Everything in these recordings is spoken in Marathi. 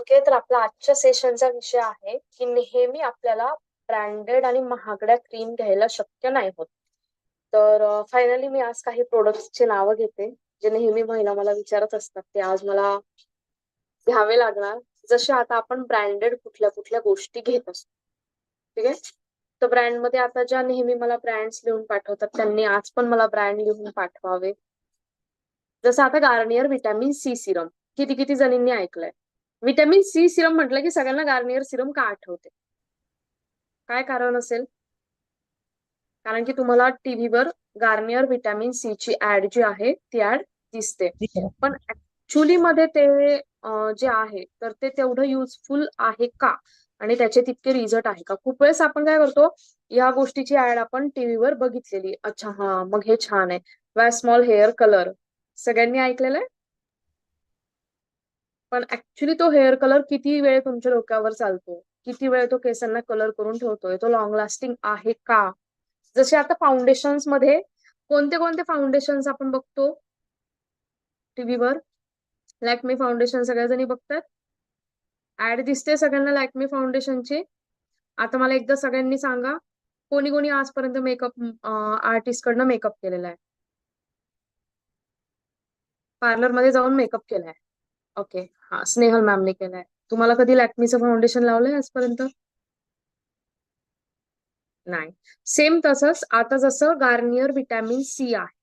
ओके तर आपला आजच्या सेशनचा विषय आहे की नेहमी आपल्याला ब्रँडेड आणि महागड्या क्रीम घ्यायला शक्य नाही होत. तर फायनली मी आज काही प्रोडक्टची नावं घेते जे नेहमी महिला मला विचारत असतात ते आज मला घ्यावे लागणार. जसे आता आपण ब्रँडेड कुठल्या कुठल्या गोष्टी घेत असतो. ठीक आहे? तर ब्रँडमध्ये आता ज्या नेहमी मला ब्रँड्स लिहून पाठवतात त्यांनी आज पण मला ब्रँड लिहून पाठवावे. जसं आता गार्नियर व्हिटॅमिन सी सिरम किती किती जणींनी ऐकलंय. व्हिटॅमिन सी सिरम म्हटलं की सगळ्यांना गार्नियर सिरम का आठवते? काय कारण असेल? कारण की तुम्हाला टीव्हीवर गार्नियर व्हिटॅमिन सी ची ऍड जी आहे ती ऍड दिसते. पण ऍक्च्युली मध्ये ते जे आहे तर ते तेवढं युजफुल आहे का? आणि त्याचे तितके रिझल्ट आहे का? खूप वेळेस आपण काय करतो या गोष्टीची ऍड आपण टीव्हीवर बघितलेली. अच्छा हा मग हे छान आहे. वाय स्मॉल हेअर कलर सगळ्यांनी ऐकलेलं आहे? पण ऍक्च्युली तो हेअर कलर किती वेळ तुमच्या डोक्यावर चालतो? किती वेळ तो केसांना कलर करून ठेवतोय? तो लॉंग लास्टिंग आहे का? जसे आता फाउंडेशन्समध्ये कोणते कोणते फाउंडेशन्स आपण बघतो? टीव्हीवर लॅकमी फाउंडेशन सगळ्या जणी बघतात. ऍड दिसते सगळ्यांना लॅकमी फाउंडेशनची आता मला एकदा सगळ्यांनी सांगा कोणी कोणी आजपर्यंत मेकअप आर्टिस्ट कडनं मेकअप केलेला आहे? पार्लरमध्ये जाऊन मेकअप केलाय. ओके हा स्नेहल मॅमने केलाय. तुम्हाला कधी लॅक्मीचं फाउंडेशन लावलंय आजपर्यंत? नाही. सेम तसंच आता जसं गार्नियर विटॅमिन सी आहे.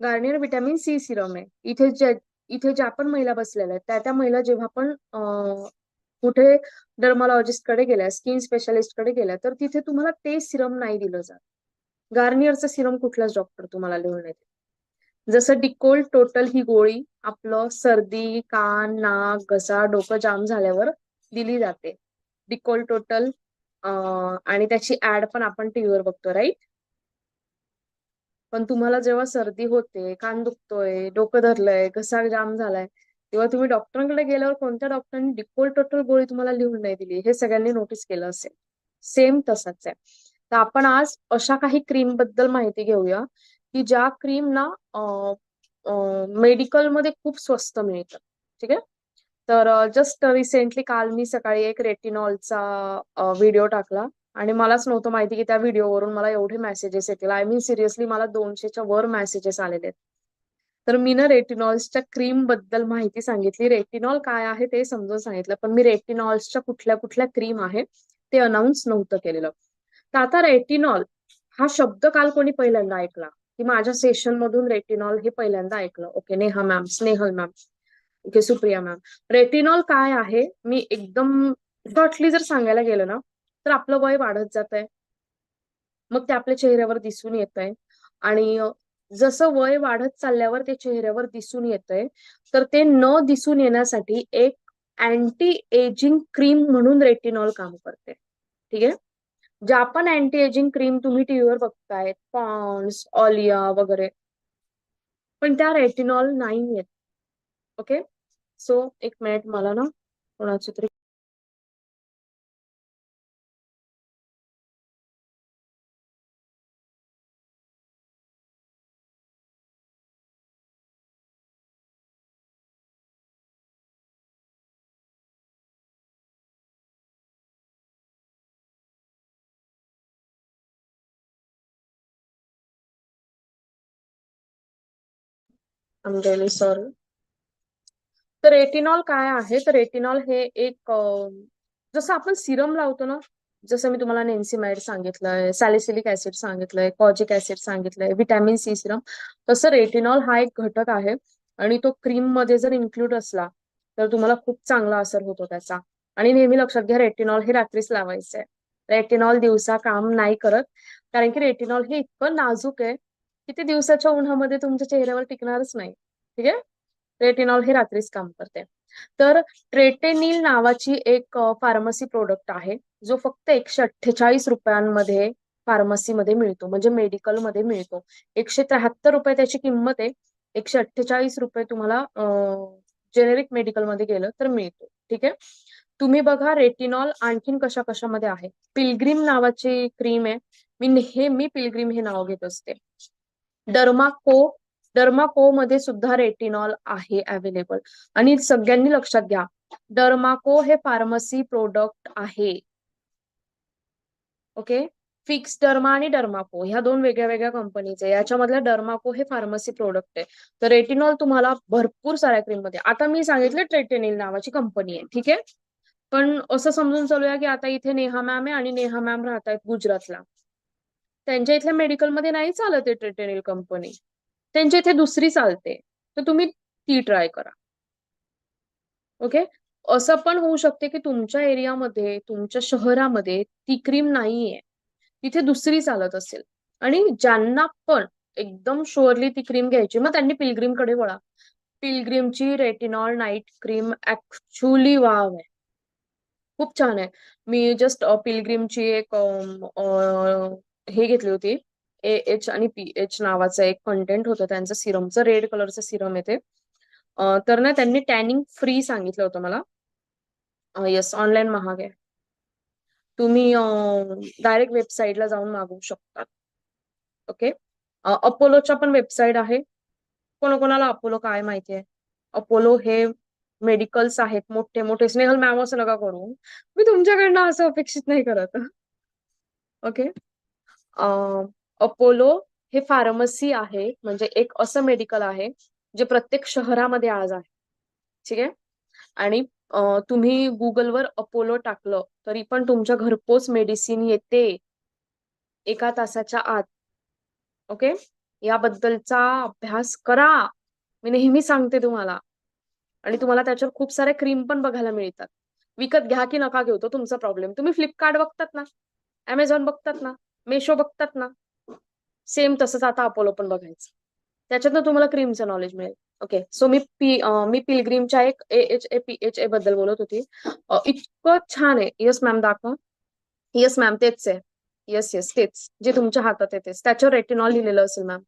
गार्नियर विटॅमिन सी सिरम आहे. इथे ज्या इथे ज्या पण महिला बसलेल्या आहेत त्या त्या महिला जेव्हा पण कुठे डर्मॉलॉजिस्टकडे गेल्या स्किन स्पेशालिस्टकडे गेल्या तर तिथे तुम्हाला ते सिरम नाही दिलं जात. गार्नियरचं सिरम कुठलाच डॉक्टर तुम्हाला लिहून येते जसं डिकोल टोटल ही गोळी आपलं सर्दी कान नाक घसा डोकं जाम झाल्यावर दिली जाते. डिकोल टोटल आणि त्याची ऍड पण आपण टीव्हीवर बघतो राईट? पण तुम्हाला जेव्हा सर्दी होते कान दुखतोय डोकं धरलंय घसा जाम झालाय तेव्हा तुम्ही डॉक्टरांकडे गेल्यावर कोणत्या डॉक्टरांनी डिकोल टोटल गोळी तुम्हाला लिहून नाही दिली हे सगळ्यांनी नोटीस केलं असेल. सेम तसंच आहे. तर आपण आज अशा काही क्रीमबद्दल माहिती घेऊया की ज्या क्रीम ना मेडिकलमध्ये खूप स्वस्त मिळतात. ठीक आहे? तर जस्ट रिसेंटली काल मी सकाळी एक रेटिनॉलचा व्हिडिओ टाकला आणि मलाच नव्हतं माहिती की त्या व्हिडिओवरून मला एवढे मेसेजेस येतील. आय मीन सिरियसली मला दोनशेच्या वर मेसेजेस आलेले आहेत. तर मी ना रेटिनॉल्सच्या क्रीमबद्दल माहिती सांगितली. रेटिनॉल काय आहे ते समजून सांगितलं. पण मी रेटिनॉल्सच्या कुठल्या कुठल्या क्रीम आहे ते अनाऊन्स नव्हतं केलेलं. तर आता रेटिनॉल हा शब्द काल कोणी पहिल्यांदा ऐकला. की माझ्या सेशन मधून रेटिनॉल हे पहिल्यांदा ऐकलं. Okay Neha ma'am Snehal ma'am okay Supriya ma'am retinol काय आहे? मी एकदम शॉर्टली जर सांगायला गेलं ना तर आपलं वय वाढत जात आहे मग ते आपल्या चेहऱ्यावर दिसून येत आहे आणि जसं वय वाढत चालल्यावर ते चेहऱ्यावर दिसून येत आहे तर ते न दिसून येण्यासाठी एक अँटी एजिंग क्रीम म्हणून रेटिनॉल काम करते ठीक आहे? ज्या पण अँटी एजिंग क्रीम तुम्ही टीव्हीवर बघताय पॉन्स ऑलिया वगैरे. पण त्या रेटिनॉल नाही आहेत ओके सो एक मिनिट मला ना कोणाची तरी आम रिअली सॉरी तर रेटिनॉल काय आहे? तर रेटिनॉल हे एक जसं आपण सिरम लावतो ना जसं मी तुम्हाला नेन्सीमाइड सांगितलंय सॅलिसिलिक ऍसिड सांगितलंय कॉजिक ऍसिड सांगितलंय व्हिटॅमिन सी सिरम तसं रेटिनॉल हा एक घटक आहे. आणि तो क्रीममध्ये जर इन्क्लूड असला तर तुम्हाला खूप चांगला असर होतो त्याचा. आणि नेहमी लक्षात घ्या रेटिनॉल हे रात्रीच लावायचं आहे रेटिनॉल दिवसा काम नाही करत. कारण की रेटिनॉल हे इतकं नाजूक आहे किती दिवसाच्या उन्हामध्ये तुमच्या चेहऱ्यावर टिकणारच नाही. ठीक आहे? रेटिनॉल हे रात्रीच काम करते. तर ट्रेटेनिल नावाची एक फार्मसी प्रोडक्ट आहे जो फक्त एकशे अठ्ठेचाळीस रुपयांमध्ये फार्मसीमध्ये मिळतो म्हणजे मेडिकलमध्ये मिळतो. एकशे त्र्याहत्तर रुपये त्याची किंमत आहे एकशे अठ्ठेचाळीस रुपये तुम्हाला जेनेरिक मेडिकलमध्ये गेलं तर मिळतो. ठीक आहे? तुम्ही बघा रेटिनॉल आणखीन कशा कशामध्ये आहे. पिलग्रीम नावाची क्रीम आहे. मी नेहमी पिलग्रीम हे नाव घेत असते. डर्माको डर्माको मध्ये सुद्धा रेटिनॉल आहे अवेलेबल आणि सगळ्यांनी लक्षात घ्या डर्माको हे फार्मसी प्रोडक्ट आहे. ओके फिक्स डर्मा आणि डर्माको ह्या दोन वेगळ्या वेगळ्या कंपनीचे याच्यामधल्या डर्माको हे फार्मसी प्रोडक्ट आहे. तर रेटिनॉल तुम्हाला भरपूर साऱ्या क्रीममध्ये. आता मी सांगितलं ट्रेटेनिल नावाची कंपनी आहे. ठीक आहे? पण असं समजून चालूया की आता इथे नेहा मॅम आहे आणि नेहा मॅम राहत आहेत गुजरातला. त्यांच्या इथल्या मेडिकलमध्ये नाही चालत आहे ट्रेटेनिल कंपनी त्यांच्या इथे दुसरी चालते. तर तुम्ही ती ट्राय करा. ओके असं पण होऊ शकते की तुमच्या एरियामध्ये तुमच्या शहरामध्ये ती क्रीम नाहीये. तिथे दुसरी चालत असेल. आणि ज्यांना पण एकदम शुअरली ती क्रीम घ्यायची मग त्यांनी पिलग्रीमकडे वळा. पिलग्रीमची retinol night cream actually wow आहे. खूप छान आहे. मी जस्ट पिलग्रीमची एक हे घेतली होती. ए एच आणि पी एच नावाचं एक कंटेंट होतं. त्यांचं सिरमचं रेड कलरचं सिरम येते तर ना त्यांनी टॅनिंग फ्री सांगितलं होतं मला. येस ऑनलाईन महाग आहे. तुम्ही डायरेक्ट वेबसाईटला जाऊन मागवू शकता. ओके अपोलोच्या पण वेबसाईट आहे. कोणाकोणाला अपोलो काय माहिती आहे? अपोलो हे मेडिकल्स आहेत. मोठे मोठे. स्नेहल मॅम असं नका करू. मी तुमच्याकडनं असं अपेक्षित नाही करत. ओके अपोलो हे फार्मसी आहे म्हणजे एक असं मेडिकल आहे जे प्रत्येक शहरामध्ये आज आहे. ठीक आहे? आणि तुम्ही गुगलवर अपोलो टाकलं तरी पण तुमच्या घरपोच मेडिसिन येते एका तासाच्या आत. ओके? याबद्दलचा अभ्यास करा. मी नेहमी सांगते तुम्हाला. आणि तुम्हाला त्याच्यावर खूप सारे क्रीम पण बघायला मिळतात. विकत घ्या की नका घेऊ तो तुमचा प्रॉब्लेम. तुम्ही फ्लिपकार्ट बघतात ना? अमेझॉन बघतात ना? मेशो बघतात ना? सेम तसंच आता अपोलो पण बघायचं. त्याच्यातनं तुम्हाला क्रीमचं नॉलेज मिळेल. ओके सो मी पी मी पिलग्रीमच्या एक A H A P H A बद्दल बोलत होती. इतकं छान आहे. यस मॅम दाखवा. येस मॅम तेच आहे. येस येस तेच. जे तुमच्या हातात येतेच त्याच्यावर रेटिनॉल लिहिलेलं असेल मॅम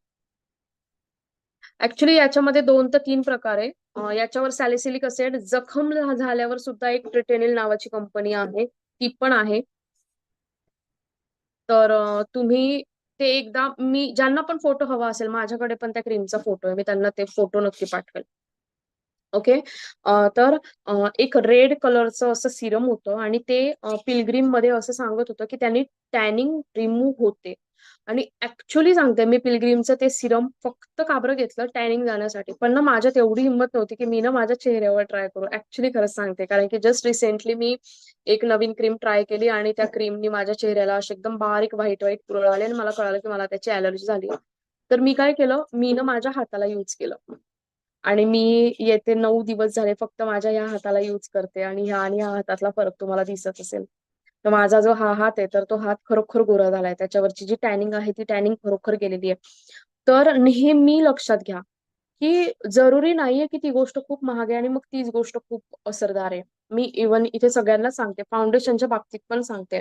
ऍक्च्युली याच्यामध्ये दोन ते तीन प्रकार आहे. याच्यावर सॅलिसिलिक असेड जखम झाल्यावर सुद्धा एक ट्रिटेनिल नावाची कंपनी आहे. ती पण आहे. तर तुम्ही ते एकदा मी ज्यांना पण फोटो हवा असेल माझ्याकडे पण त्या क्रीमचा फोटो आहे. मी त्यांना ते फोटो नक्की पाठवेल. ओके? तर एक रेड कलरचं असं सिरम होतं आणि ते पिलग्रीममध्ये असं सांगत होतं की त्यांनी टॅनिंग रिमूव्ह होते. आणि ऍक्च्युली सांगते मी पिलग्रीमचं ते सिरम फक्त काबरं घेतलं टॅनिंग जाण्यासाठी. पण ना माझ्यात एवढी हिंमत नव्हती की मी ना माझ्या चेहऱ्यावर ट्राय करू. ऍक्च्युली खरंच सांगते. कारण की जस्ट रिसेंटली मी एक नवीन क्रीम ट्राय केली आणि त्या क्रीमनी माझ्या चेहऱ्याला असे एकदम बारीक व्हाईट व्हाईट पुरळ आले आणि मला कळालं की मला त्याची अलर्जी झाली. तर मी काय केलं? मी ना माझ्या हाताला युज केलं. आणि मी येते नऊ दिवस झाले फक्त माझ्या या हाताला युज करते आणि ह्या आणि ह्या हातातला फरक तुम्हाला दिसत असेल. तर माझा जो हा हात आहे तर तो हात खरोखर गोरा झालाय. त्याच्यावरची जी टॅनिंग आहे ती टॅनिंग खरोखर गेलेली आहे. तर नेहमी लक्षात घ्या की जरुरी नाहीये की ती गोष्ट खूप महाग आहे आणि मग तीच गोष्ट खूप असरदार आहे. मी इवन इथे सगळ्यांना सांगते फाउंडेशनच्या बाबतीत पण सांगते.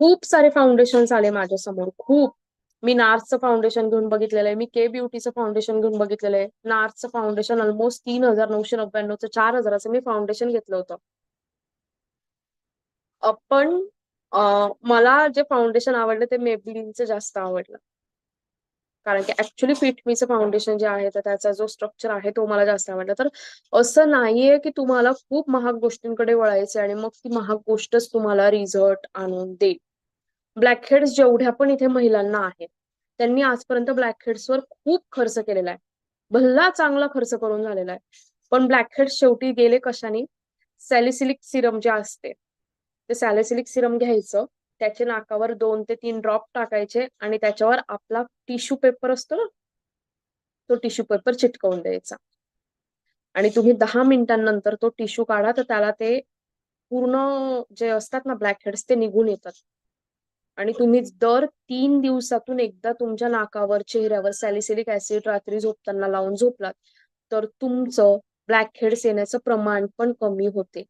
खूप सारे फाउंडेशन आले माझ्यासमोर खूप. मी नार्सचं फाउंडेशन घेऊन बघितलेलं आहे मी के ब्युटीचं फाउंडेशन घेऊन बघितलेलं आहे नार्सचं फाउंडेशन ऑलमोस्ट तीन हजार नऊशे नव्याण्णवचं चार हजाराचं मी फाउंडेशन घेतलं होतं. पण मला जे फाउंडेशन आवडलं ते मेबलिनचं जास्त आवडलं. कारण की ऍक्च्युली फिटमीचं फाउंडेशन जे आहे तर त्याचा जो स्ट्रक्चर आहे तो मला जास्त आवडला. तर असं नाहीये की तुम्हाला खूप महाग गोष्टींकडे वळायचे आणि मग ती महाग गोष्टच तुम्हाला रिझल्ट आणून देईल. ब्लॅकहेड्स जेवढ्या पण इथे महिलांना आहेत त्यांनी आजपर्यंत ब्लॅकहेड्सवर खूप खर्च केलेला आहे. भल्ला चांगला खर्च करून झालेला आहे. पण ब्लॅकहेड्स शेवटी गेले कशाने? सॅलिसिलिक सिरम जे असते ते सॅलिसिलिक सिरम घ्यायचं त्याच्या नाकावर दोन ते तीन ड्रॉप टाकायचे आणि त्याच्यावर आपला टिश्यू पेपर असतो ना तो टिश्यू पेपर चिटकवून द्यायचा. आणि तुम्ही दहा मिनिटांनंतर तो टिश्यू काढा तर त्याला ते पूर्ण जे असतात ना ब्लॅक हेड्स ते निघून येतात. आणि तुम्ही दर तीन दिवसातून एकदा तुमच्या नाकावर चेहऱ्यावर सॅलिसिलिक ऍसिड रात्री झोपताना लावून झोपलात तर तुमचं ब्लॅक हेड्स येण्याचं प्रमाण पण कमी होते.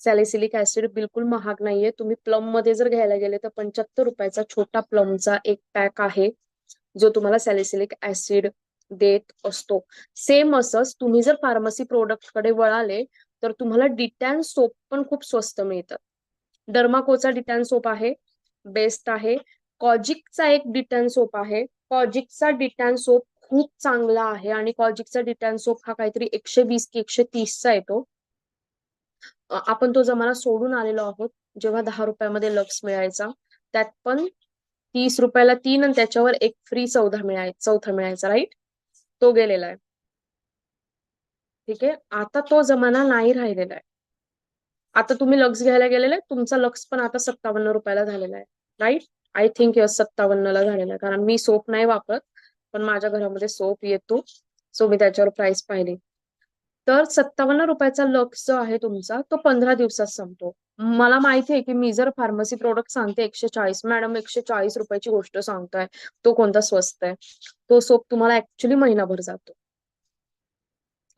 सॅलिसिलिक ऍसिड बिलकुल महाग नाहीये. तुम्ही प्लममध्ये जर घ्यायला गेले तर पंच्याहत्तर रुपयाचा छोटा प्लमचा एक पॅक आहे जो तुम्हाला सॅलिसिलिक ऍसिड देत असतो. सेम असंच तुम्ही जर फार्मसी प्रोडक्टकडे वळाले तर तुम्हाला डिटॅन सोप पण खूप स्वस्त मिळतात डर्माकोचा डिटॅन सोप आहे बेस्ट आहे. कॉजिकचा एक डिटॅन सोप आहे. कॉजिकचा डिटॅन सोप खूप चांगला आहे आणि कॉजिकचा डिटॅन सोप हा काहीतरी एकशे वीस की एकशे तीसचा येतो. आपण तो जमाना सोडून आलेलो आहोत जेव्हा दहा रुपयामध्ये लक्स मिळायचा. त्यात पण तीस रुपयाला तीन आणि त्याच्यावर एक फ्री चौदा मिळाय चौथा मिळायचा राईट तो गेलेला आहे. ठीक आहे? आता तो जमाना नाही राहिलेला आहे. आता तुम्ही लक्स घ्यायला गेलेले तुमचा लक्स पण आता सत्तावन्न रुपयाला झालेला आहे राईट आय थिंक यस सत्तावन्नला झालेला आहे कारण मी सोप नाही वापरत पण माझ्या घरामध्ये सोप येतो सो मी त्याच्यावर प्राइस पाहिली. तर सत्तावन्न रुपयाचा लक्स जो आहे तुमचा तो पंधरा दिवसात संपतो. मला माहिती आहे की मी जर फार्मसी प्रोडक्ट सांगते एकशे चाळीस मॅडम एकशे चाळीस रुपयाची गोष्ट सांगताय तो कोणता स्वस्त आहे? तो सोप तुम्हाला ऍक्च्युली महिनाभर जातो.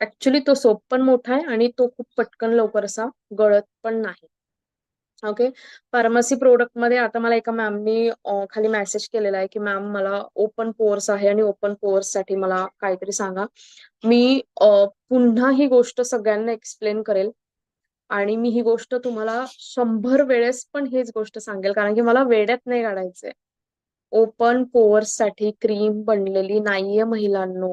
ऍक्च्युली तो सोप पण मोठा आहे आणि तो खूप पटकन लवकर असा गळत पण नाही. ओके फार्मसी प्रोडक्टमध्ये आता मला एका मॅमनी खाली मेसेज केलेला आहे की मॅम मला ओपन पोअर्स आहे आणि ओपन पोअर्ससाठी मला काहीतरी सांगा. मी पुन्हा ही गोष्ट सगळ्यांना एक्सप्लेन करेल आणि मी ही गोष्ट तुम्हाला शंभर वेळेस पण हेच गोष्ट सांगेल कारण की मला वेड्यात नाही काढायचंय. ओपन पोअर्ससाठी क्रीम बनलेली नाहीये महिलांनो.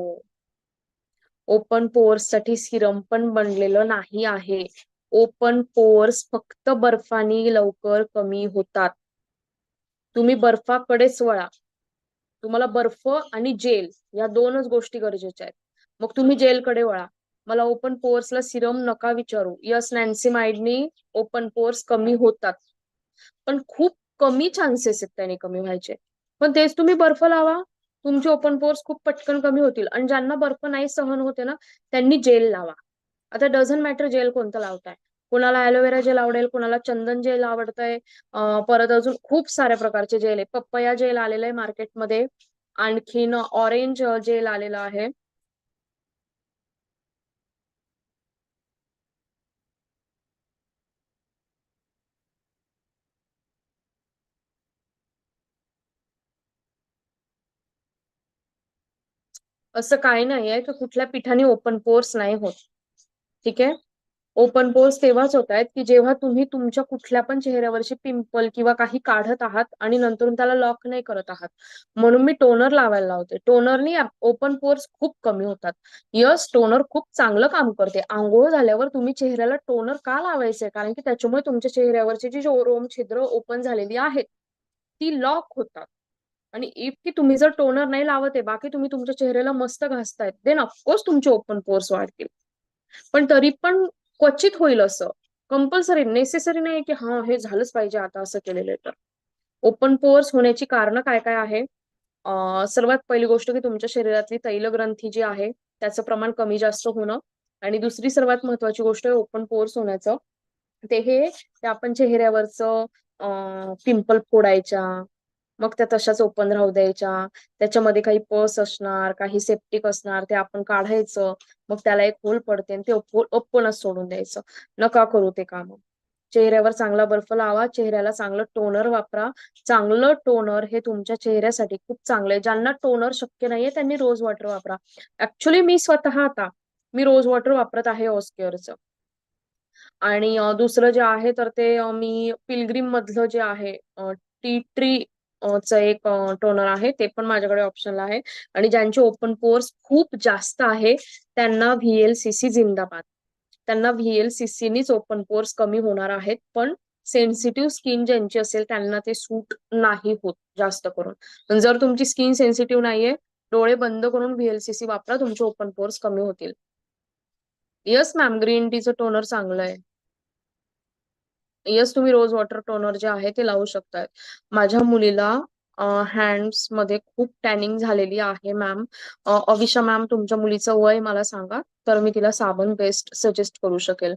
ओपन पोअर्ससाठी सिरम पण बनलेलं नाही आहे. ओपन पोअर्स फक्त बर्फानी लवकर कमी होतात. तुम्ही बर्फाकडेच वळा तुम्हाला बर्फ आणि जेल या दोनच गोष्टी गरजेच्या आहेत. मग तुम्ही जेलकडे वळा. मला ओपन पोअर्सला सिरम नका विचारू. यस नॅन्सीमाइडनी ओपन पोअर्स कमी होतात. पण खूप कमी चान्सेस आहेत त्याने कमी व्हायचे. पण तेच तुम्ही बर्फ लावा. तुमचे ओपन पोर्स खूप पटकन कमी होतील. आणि ज्यांना बर्फ नाही सहन होते ना त्यांनी जेल लावा. आता डझन मॅटर जेल कोणतं लावताय. कोणाला ॲलोवेरा जेल आवडेल कोणाला चंदन जेल आवडतंय परत अजून खूप साऱ्या प्रकारचे जेल आहे. पप्पया जेल आलेलं आहे मार्केटमध्ये आणखीन ऑरेंज जेल आलेलं आहे. असं काही नाही आहे की कुठल्या पिठाने ओपन पोर्स नाही होत. ठीक आहे? ओपन पोर्स तेव्हाच होत आहेत की जेव्हा तुम्ही तुमच्या कुठल्या पण चेहऱ्यावरची पिंपल किंवा काही काढत आहात आणि नंतर त्याला लॉक नाही करत आहात. म्हणून मी टोनर लावायला लावते. टोनरनी ओपन पोर्स खूप कमी होतात. यस टोनर खूप चांगलं काम करते. आंघोळ झाल्यावर तुम्ही चेहऱ्याला टोनर का लावायचंय? कारण की त्याच्यामुळे तुमच्या चेहऱ्यावरची जी रोम छिद्र ओपन झालेली आहेत ती लॉक होतात. आणि इफ की तुम्ही जर टोनर नाही लावत आहे बाकी तुम्ही तुमच्या चेहऱ्याला मस्त घासतायत देन ऑफकोर्स तुमचे ओपन पोर्स वाढतील. पण तरी पण क्वचित होईल असं. कंपल्सरी नेसेसरी नाही की हा हे झालंच पाहिजे आता असं केलेलं तर. ओपन पोअर्स होण्याची कारण काय काय आहे? सर्वात पहिली गोष्ट की तुमच्या शरीरातली तैलग्रंथी जी आहे त्याचं प्रमाण कमी जास्त होणं. आणि दुसरी सर्वात महत्वाची गोष्ट आहे ओपन पोअर्स होण्याचं. ते हे आपण चेहऱ्यावरचं पिंपल फोडायच्या मग त्या तशाच ओपन राहू द्यायच्या. त्याच्यामध्ये काही पस असणार काही सेप्टिक असणार ते आपण काढायचं. मग त्याला एक होल पडते आणि ते ओपनच सोडून द्यायचं. नका करू ते काम. चेहऱ्यावर चांगला बर्फ लावा चेहऱ्याला चांगलं टोनर वापरा. चांगलं टोनर हे तुमच्या चेहऱ्यासाठी खूप चांगलं आहे. ज्यांना टोनर शक्य नाहीये त्यांनी रोज वॉटर वापरा. ऍक्च्युली मी स्वतः आता मी रोज वॉटर वापरत आहे ऑस्केअरचं आणि दुसरं जे आहे तर ते मी पिलग्रीम मधलं जे आहे टी ट्री च एक टोनर आहे ते पण माझ्याकडे ऑप्शनला आहे. आणि ज्यांचे ओपन पोर्स खूप जास्त आहे त्यांना व्हीएलसीसी जिंदाबाद. त्यांना व्हीएलसीसीनीच ओपन पोर्स कमी होणार आहेत पण सेन्सिटिव्ह स्किन ज्यांची असेल त्यांना ते सूट नाही होत जास्त करून. जर तुमची स्किन सेन्सिटिव्ह नाहीये डोळे बंद करून व्हीएलसीसी वापरा तुमचे ओपन पोर्स कमी होतील. येस मॅम ग्रीन टीचं टोनर चांगलं आहे. येस तुम्ही रोज वॉटर टोनर जे आहे ते लावू शकताय. माझ्या मुलीला हँड्समध्ये खूप टॅनिंग झालेली आहे मॅम अविशा मॅम तुमच्या मुलीचं वय मला सांगा तर मी तिला साबण बेस्ट सजेस्ट करू शकेल.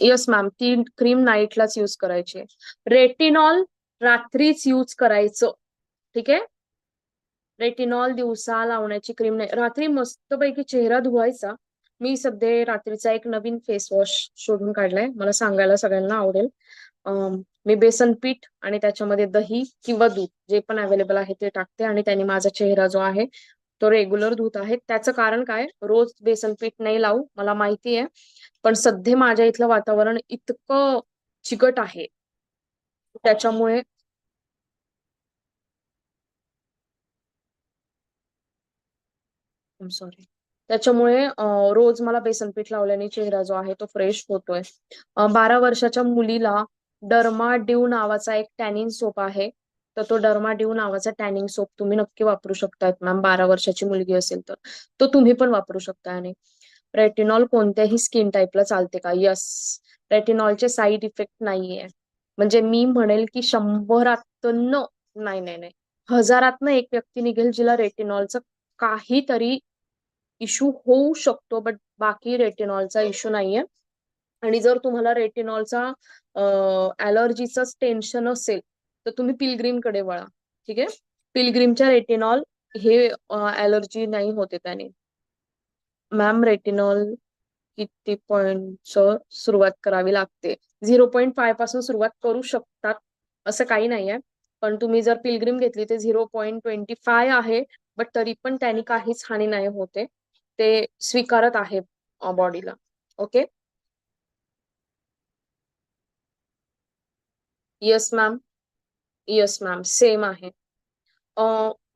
येस मॅम ती क्रीम नाईटलाच यूज करायची. रेटिनॉल रात्रीच यूज करायचं. ठीक आहे? रेटिनॉल दिवसा लावण्याची क्रीम नाही. रात्री मस्तपैकी चेहरा धुवायचा. मी सध्या रात्रीचा एक नवीन फेस वॉश शोधून काढलाय. मला सांगायला सगळ्यांना आवडेल. मी बेसन पीठ आणि त्याच्यामध्ये दही किंवा दूध जे पण अवेलेबल आहे ते टाकते आणि त्याने माझा चेहरा जो आहे तो रेग्युलर धुत आहे. त्याचं कारण काय? रोज बेसन पीठ नाही लावू मला माहिती आहे. पण सध्या माझ्या इथलं वातावरण इतकं चिकट आहे. त्याच्यामुळे सॉरी त्याच्यामुळे रोज मला बेसन पीठ लावल्याने चेहरा जो आहे तो फ्रेश होतोय. बारा वर्षाच्या मुलीला डर्मा ड्यू नावाचा एक टॅनिंग सोप आहे. तर तो डर्मा ड्यू नावाचा टॅनिंग सोप तुम्ही नक्की वापरू शकतात मॅम बारा वर्षाची मुलगी असेल तर. तो तुम्ही पण वापरू शकता आणि रेटिनॉल कोणत्याही स्किन टाईपला चालते का? यस रेटिनॉलचे साईड इफेक्ट नाहीये. म्हणजे मी म्हणेल की शंभरात नाही नाही नाही. हजारातनं एक व्यक्ती निघेल जिला रेटिनॉलचं काहीतरी इश्यू होऊ शकतो बट बाकी रेटिनॉलचा इश्यू नाहीये. आणि जर तुम्हाला रेटिनॉलचा अलर्जीचं टेन्शन असेल तर तुम्ही पिलग्रीमकडे वळा ठीक आहे? पिलग्रीमच्या रेटिनॉल हे ऍलर्जी नाही होते त्याने. मॅम रेटिनॉल किती पॉइंट सुरुवात करावी लागते? झिरो पॉईंट फायपासून सुरुवात करू शकतात असं काही नाहीये. पण तुम्ही जर पिलग्रीम घेतली ते झिरो पॉईंट ट्वेंटी फाय आहे बट तरी पण त्यांनी काहीच हानी नाही होते. ते स्वीकारत आहे बॉडीला okay yes ma'am yes ma'am same आहे.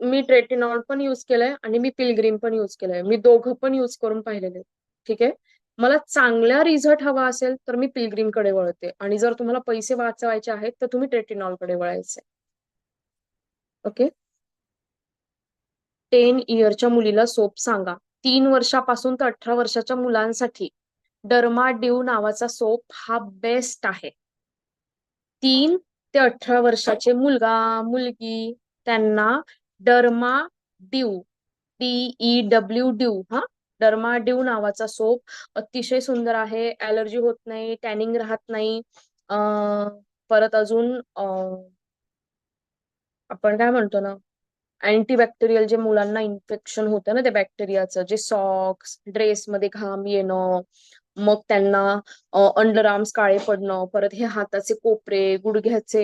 मी ट्रेटिनॉल पण युज केलंय आणि मी पिलग्रीम पण युज केलंय. मी दोघं पण युज करून पाहिलेले. ठीक आहे? मला चांगला रिझल्ट हवा असेल तर मी पिलग्रीमकडे वळते. आणि जर तुम्हाला पैसे वाचवायचे आहेत तर तुम्ही ट्रेटिनॉलकडे वळायचे. ओके टेन इयरच्या मुलीला सोप सांगा. तीन वर्षापासून तर अठरा वर्षाच्या मुलांसाठी डर्मा ड्यू नावाचा सोप हा बेस्ट आहे. तीन ते अठरा वर्षाचे मुलगा मुलगी त्यांना derma due D W due हा? डर्मा ड्यू नावाचा सोप अतिशय सुंदर आहे. ऍलर्जी होत नाही टॅनिंग राहत नाही. परत अजून आपण काय म्हणतो ना? अँटीबॅक्टेरियल जे मुलांना इन्फेक्शन होतं ना त्या बॅक्टेरियाचं जे सॉक्स ड्रेसमध्ये घाम येणं मग त्यांना अंडर आर्म्स काळे पडणं परत हे हाताचे कोपरे गुडघ्याचे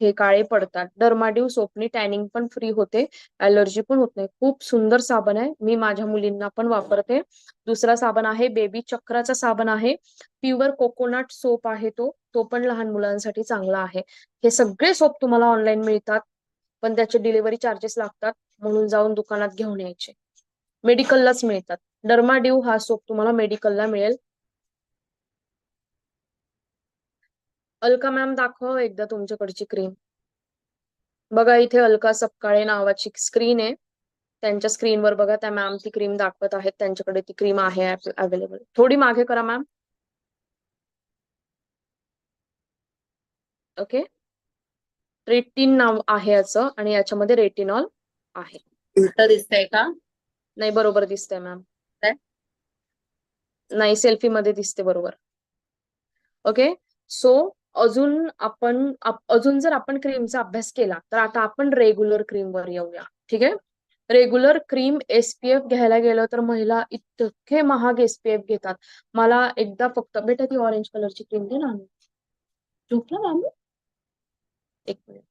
हे काळे पडतात. डर्माडिव सोपनी टॅनिंग पण फ्री होते. अलर्जी पण होत नाही. खूप सुंदर साबण आहे. मी माझ्या मुलींना पण वापरते. दुसरा साबण आहे बेबी चक्राचा साबण आहे. प्युअर कोकोनट सोप आहे तो. तो पण लहान मुलांसाठी चांगला आहे. हे सगळे सोप तुम्हाला ऑनलाईन मिळतात. पण त्याचे डिलिव्हरी चार्जेस लागतात म्हणून जाऊन दुकानात घेऊन यायचे. मेडिकललाच मिळतात. डर्माड्यू हा सोप तुम्हाला मेडिकलला मिळेल. अलका मॅम दाखव हो एकदा तुमच्याकडची क्रीम बघा इथे अलका सपकाळे नावाची स्क्रीन आहे. त्यांच्या स्क्रीनवर बघा त्या मॅम ती क्रीम दाखवत आहेत. त्यांच्याकडे ती क्रीम आहे अवेलेबल थोडी मागे करा मॅम ओके रेटिन नाव आहे याचं आणि याच्यामध्ये रेटिनॉल आहे. उलट दिसतंय का? नाही बरोबर दिसतंय मॅम. नाही सेल्फी मध्ये दिसते बरोबर. ओके? सो अजून आपण अजून जर आपण क्रीमचा अभ्यास केला तर आता आपण रेग्युलर क्रीमवर येऊया. ठीक आहे? रेग्युलर क्रीम एसपीएफ घ्यायला गेलं तर महिला इतके महाग एसपीएफ घेतात. मला एकदा फक्त बेटा ती ऑरेंज कलरची क्रीम दे ना. झोपला मॅम? एक मिनिट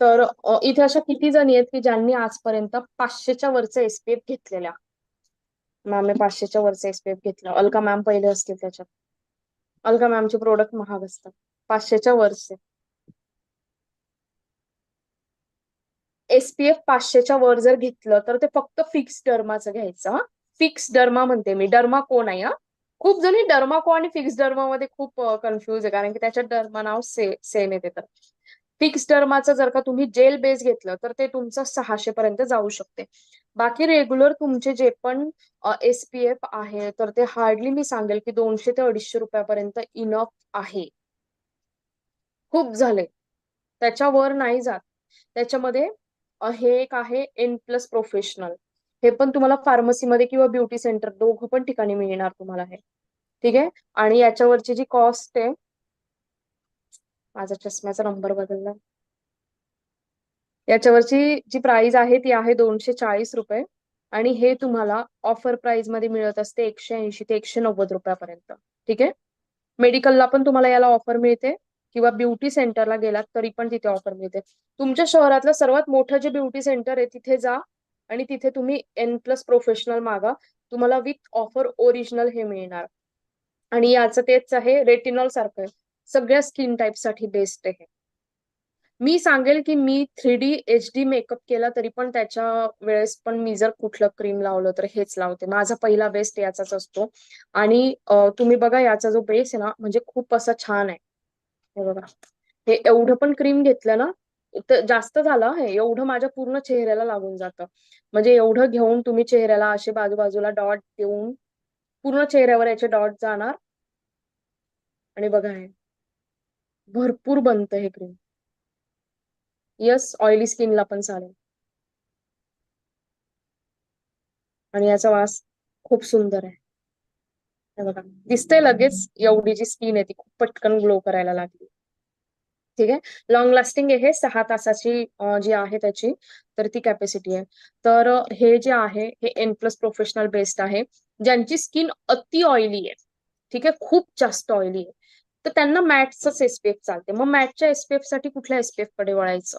तर इथे अशा किती जणी आहेत की ज्यांनी आजपर्यंत पाचशेच्या वरचे एसपीएफ घेतलेल्या? मॅम पाचशेच्या वरचे एसपीएफ घेतलं. अलका मॅम पहिले असतील त्याच्यात. अलका मॅमचे प्रोडक्ट महाग असतात. पाचशेच्या वरचे. एसपीएफ पाचशेच्या वर जर घेतलं तर ते फक्त फिक्स डर्माचं घ्यायचं फिक्स डर्मा म्हणते मी. डर्मा कोण आहे खूप जणी डर्माको आणि फिक्स डर्मा मध्ये खूप कन्फ्युज आहे. कारण की त्याच्यात डर्मा नाव से सेम येते तर. फिक्स टर्माचं जर का तुम्ही जेल बेस घेतलं तर ते तुमचं सहाशे पर्यंत जाऊ शकते. बाकी रेग्युलर तुमचे जे पण एसपीएफ आहे तर ते हार्डली मी सांगेल की दोनशे ते अडीचशे रुपयापर्यंत इनफ आहे. खूप झाले. त्याच्यावर नाही जात. त्याच्यामध्ये हे एक आहे एन प्लस प्रोफेशनल हे पण तुम्हाला फार्मसीमध्ये किंवा ब्युटी सेंटर दोघं पण ठिकाणी मिळणार तुम्हाला हे. ठीक आहे? आणि याच्यावरची जी कॉस्ट आहे माझा चष्म्याचा नंबर बदलला. याच्यावरची जी प्राइस आहे ती आहे दोनशे चाळीस रुपये. आणि हे तुम्हाला ऑफर प्राइसमध्ये मिळत असते एकशे ऐंशी ते एकशे नव्वद रुपयापर्यंत. ठीक आहे? मेडिकलला पण तुम्हाला याला ऑफर मिळते. किंवा ब्युटी सेंटरला गेलात तरी पण तिथे ऑफर मिळते. तुमच्या शहरातलं सर्वात मोठं जे ब्युटी सेंटर आहे तिथे जा. आणि तिथे तुम्ही एन प्लस प्रोफेशनल मागा. तुम्हाला विथ ऑफर ओरिजिनल हे मिळणार. आणि याचं तेच आहे रेटिनॉल सारखं आहे. सगळ्या स्किन टाईपसाठी बेस्ट आहे. मी सांगेल की मी three D H D makeup केला तरी पण त्याच्या वेळेस पण मी जर कुठलं क्रीम लावलं तर हेच लावते. माझा पहिला बेस्ट याचाच असतो. आणि तुम्ही बघा याचा जो बेस आहे ना म्हणजे खूप असा छान आहे. हे बघा. हे एवढं पण क्रीम घेतलं ना तर जास्त झालं हे एवढं माझ्या पूर्ण चेहऱ्याला लागून जातं. म्हणजे एवढं घेऊन तुम्ही चेहऱ्याला असे बाजूबाजूला डॉट देऊन पूर्ण चेहऱ्यावर याचे डॉट जाणार. आणि बघा हे. भरपूर बनतं हे क्रीम यस ऑइली स्किनला पण चालेल. आणि याचा वास खूप सुंदर आहे. बघा दिसतंय लगेच एवढी जी स्किन आहे ती खूप पटकन ग्लो करायला लागली. ठीक आहे? लॉंग लास्टिंग आहे सहा तासाची जी आहे त्याची तर ती कॅपॅसिटी आहे. तर हे जे आहे हे एन प्लस प्रोफेशनल बेस्ड आहे. ज्यांची स्किन अति ऑइली आहे. ठीक आहे? खूप जास्त ऑइली आहे. तर त्यांना मॅटच एसपीएफ चालते. मग मॅटच्या एसपीएफसाठी कुठल्या एसपीएफकडे वळायचं?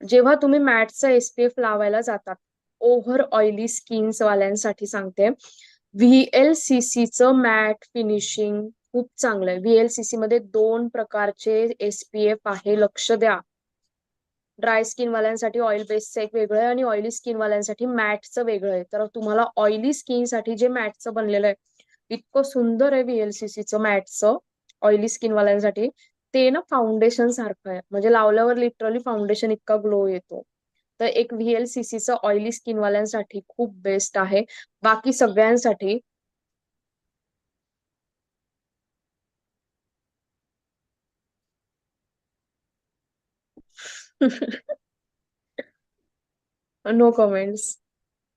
जेव्हा तुम्ही मॅटचा एसपीएफ लावायला जातात ओव्हर ऑइली स्किन्स वाल्यांसाठी सांगते. व्ही च मॅट फिनिशिंग खूप चांगलं आहे. व्हीएलसीसी मध्ये दोन प्रकारचे एसपीएफ आहे लक्ष द्या. ड्राय स्किन वाल्यांसाठी ऑइल बेसचं एक वेगळं आहे आणि ऑइली स्किन वाल्यांसाठी मॅटचं वेगळं आहे. तर तुम्हाला ऑइली स्किनसाठी जे मॅटचं बनलेलं आहे इतकं सुंदर आहे व्हीएलसीसीचं मॅटचं ऑइली स्किन वाल्यांसाठी. ते ना फाउंडेशन सारखं आहे. म्हणजे लावल्यावर लिटरली फाउंडेशन इतका ग्लो येतो. तर एक व्हीएलसीसीचं ऑइली स्किन वाल्यांसाठी खूप बेस्ट आहे. बाकी सगळ्यांसाठी नो कमेंट्स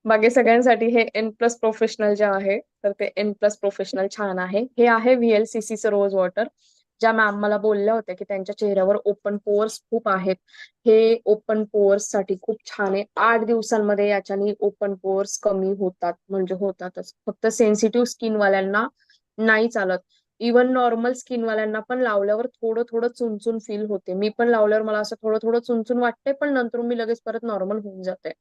बाकी सगळ्यांसाठी हे एन प्लस प्रोफेशनल जे आहे तर ते एन प्लस प्रोफेशनल छान आहे. हे आहे व्हीएलसीसीचं रोज वॉटर ज्या मॅम मला बोलल्या होत्या की त्यांच्या चेहऱ्यावर ओपन पोअर्स खूप आहेत. हे ओपन पोअर्ससाठी खूप छान आहे. आठ दिवसांमध्ये याच्याने ओपन पोअर्स कमी होतात म्हणजे होतातच. फक्त सेन्सिटिव्ह स्किन वाल्यांना नाही चालत. इवन नॉर्मल स्किन वाल्यांना पण लावल्यावर थोडं थोडं चुनचुन फील होते. मी पण लावल्यावर मला असं थोडं थोडं चुनचुन वाटते पण नंतर मी लगेच परत नॉर्मल होऊन जाते.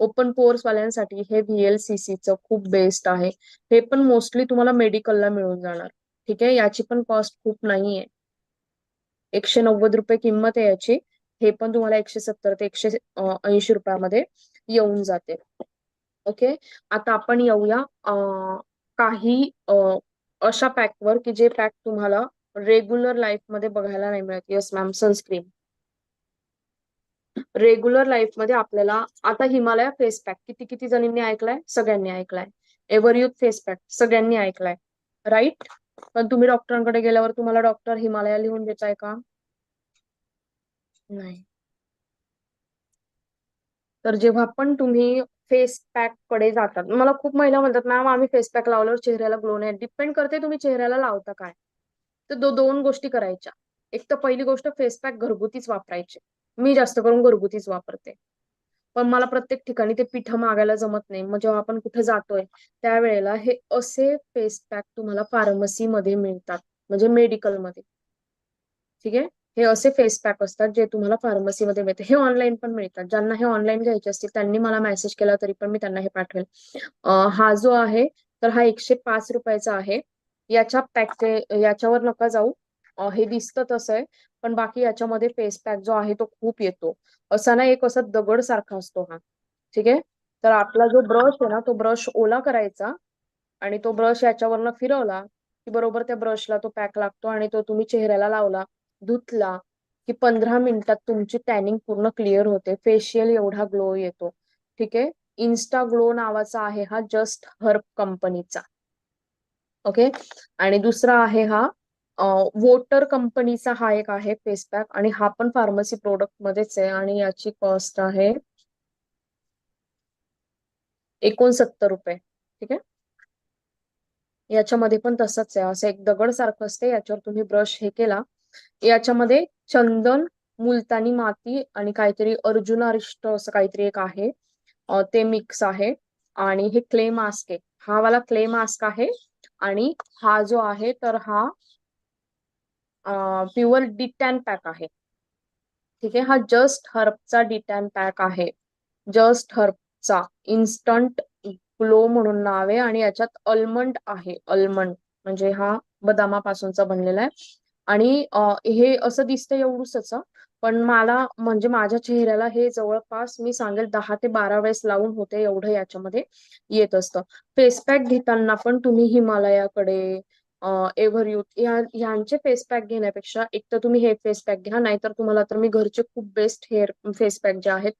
ओपन पोअर्स वाल्यांसाठी हे व्हीएलसीसीचं खूप बेस्ट आहे. हे पण मोस्टली तुम्हाला मेडिकलला मिळून जाणार. ठीक आहे? याची पण कॉस्ट खूप नाहीये. एकशे नव्वद रुपये किंमत आहे याची. हे पण तुम्हाला एकशे सत्तर ते एकशे ऐंशी रुपयामध्ये येऊन जाते. ओके? आता आपण येऊया काही अशा पॅकवर की जे पॅक तुम्हाला रेग्युलर लाईफमध्ये बघायला नाही मिळत. येस मॅम सनस्क्रीन रेग्युलर लाईफमध्ये आपल्याला आता हिमालया फेस पॅक किती किती जणींनी ऐकलाय? सगळ्यांनी ऐकलाय. एव्हर युथ फेस पॅक सगळ्यांनी ऐकलाय. राईट पण तुम्ही डॉक्टरांकडे गेल्यावर तुम्हाला डॉक्टर हिमालया लिहून देताय का? नाही. तर जेव्हा पण तुम्ही फेस पॅककडे जातात मला खूप महिला म्हणतात मॅम आम्ही फेस पॅक लावल्यावर चेहऱ्याला ग्लो नाही. डिपेंड करते तुम्ही चेहऱ्याला लावता काय. तर दो दोन गोष्टी करायच्या. एक तर पहिली गोष्ट फेस पॅक घरगुतीच वापरायची. मी जास्त करून घरगुतीच वापरते. पण मला प्रत्येक ठिकाणी ते पिठं मागायला जमत नाही. मग जेव्हा आपण कुठे जातोय त्यावेळेला हे असे फेस पॅक तुम्हाला फार्मसीमध्ये मिळतात. म्हणजे मेडिकलमध्ये ठीक आहे? हे असे फेस पॅक असतात जे तुम्हाला फार्मसीमध्ये मिळते. हे ऑनलाईन पण मिळतात. ज्यांना हे ऑनलाईन घ्यायचे असतील त्यांनी मला मेसेज केला तरी पण मी त्यांना हे पाठवेल. हा जो आहे तर हा एकशे पाच रुपयाचा आहे. याच्या पॅक याच्यावर नका जाऊ. हे दिसतं तसं आहे. पण बाकी याच्यामध्ये फेस पॅक जो आहे तो खूप येतो. असा ना एक असा दगड सारखा असतो हा. ठीक आहे? तर आपला जो ब्रश आहे ना तो ब्रश ओला करायचा आणि तो ब्रश याच्यावरनं फिरवला की बरोबर त्या ब्रशला तो पॅक लागतो आणि तो तुम्ही चेहऱ्याला लावला धुतला की पंधरा मिनिटात तुमची टॅनिंग पूर्ण क्लिअर होते. फेशियल एवढा ग्लो येतो. ठीक आहे? इन्स्टा ग्लो नावाचा आहे हा जस्ट हर्ब कंपनीचा ओके आणि दुसरा आहे हा वोटर कंपनीचा हा एक आहे फेस पॅक आणि हा पण फार्मसी प्रोडक्ट मध्येच आहे आणि याची कॉस्ट आहे एकोणसत्तर रुपये ठीक आहे? याच्यामध्ये पण तसंच आहे. असं एक दगड सारखं असते याच्यावर तुम्ही ब्रश हे केला. याच्यामध्ये चंदन मुलतानी माती आणि काहीतरी अर्जुनारिष्ट असं काहीतरी एक आहे. ते मिक्स आहे. आणि हे क्ले मास्क आहे. हा वाला क्ले मास्क आहे आणि हा जो आहे तर हा प्युअर डिटॅन पॅक आहे. ठीक आहे हा जस्ट हर्बचा डिटॅन पॅक आहे. जस्ट हर्बचा इन्स्टंट ग्लो म्हणून नाव आहे आणि याच्यात अल्मंड आहे अल्मंड. म्हणजे हा बदामापासूनचा बनलेला आहे. आणि हे असं दिसतं एवढूच पण मला म्हणजे माझ्या चेहऱ्याला हे जवळपास मी सांगेल दहा ते बारा वेळेस लावून होते एवढं याच्यामध्ये येत असतं. फेस पॅक घेताना पण तुम्ही हिमालयाकडे एव्हर युथ यांचे फेस पॅक घेण्यापेक्षा एक तर तुम्ही हे फेस पॅक घ्या नाहीतर तुम्हाला तर मी घरचे खूप बेस्ट हेअर फेस पॅक जे आहेत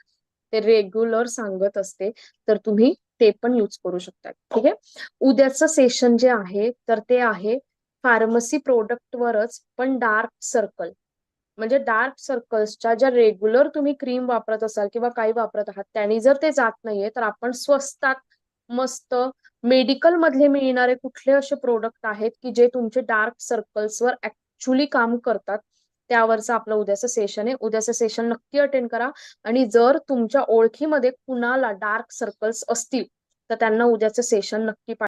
ते रेग्युलर सांगत असते तर तुम्ही ते पण यूज करू शकता. ठीक आहे? उद्याचं सेशन जे आहे तर ते आहे फार्मसी प्रोडक्टवरच पण डार्क सर्कल म्हणजे डार्क सर्कल्सच्या ज्या रेग्युलर तुम्ही क्रीम वापरत असाल किंवा काही वापरत आहात त्यांनी जर ते जात नाहीये तर आपण स्वस्तात मस्त मेडिकल मधले मिळणारे कुठले असे प्रोडक्ट आहेत की जे तुमचे डार्क सर्कल्सवर ऍक्च्युली काम करतात त्यावरचं आपलं उद्याचं सेशन आहे. उद्याचं सेशन नक्की अटेंड करा. आणि जर तुमच्या ओळखीमध्ये कुणाला डार्क सर्कल्स असतील तर त्यांना उद्याचं सेशन नक्की